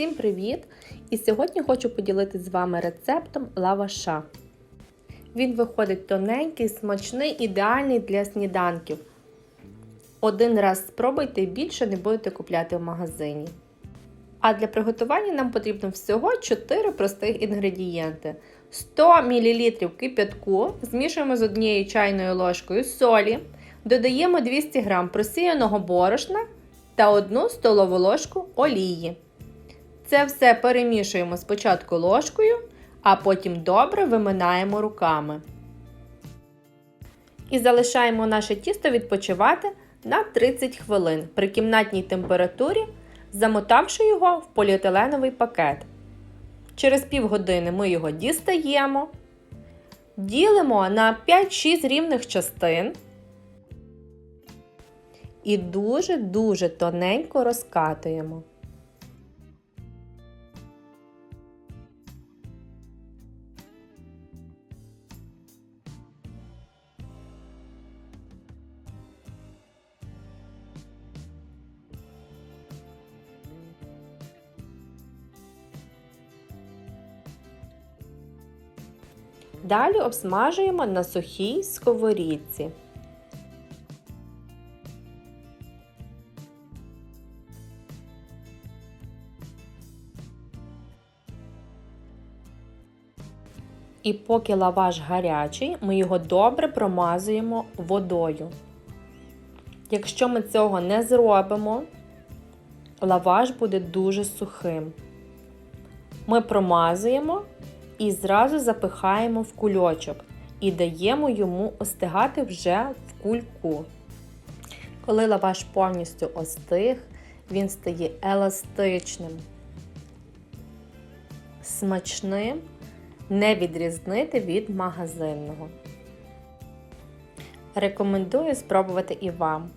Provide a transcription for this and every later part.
Всім привіт! І сьогодні хочу поділитися з вами рецептом лаваша. Він виходить тоненький, смачний, ідеальний для сніданків. Один раз спробуйте і більше не будете купляти в магазині. А для приготування нам потрібно всього 4 простих інгредієнти: 100 мл кип'ятку змішуємо з однією чайною ложкою солі, додаємо 200 г просіяного борошна та 1 столову ложку олії. Це все перемішуємо спочатку ложкою, а потім добре виминаємо руками. І залишаємо наше тісто відпочивати на 30 хвилин при кімнатній температурі, замотавши його в поліетиленовий пакет. Через півгодини ми його дістаємо, ділимо на 5-6 рівних частин і дуже-дуже тоненько розкатуємо. Далі обсмажуємо на сухій сковорідці. І поки лаваш гарячий, ми його добре промазуємо водою. Якщо ми цього не зробимо, лаваш буде дуже сухим. Ми промазуємо і зразу запихаємо в кульочок і даємо йому остигати вже в кульку. Коли лаваш повністю остиг, він стає еластичним, смачним, не відрізнити від магазинного. Рекомендую спробувати і вам,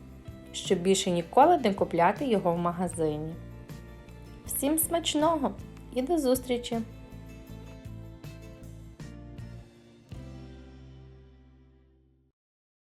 щоб більше ніколи не купляти його в магазині. Всім смачного і до зустрічі!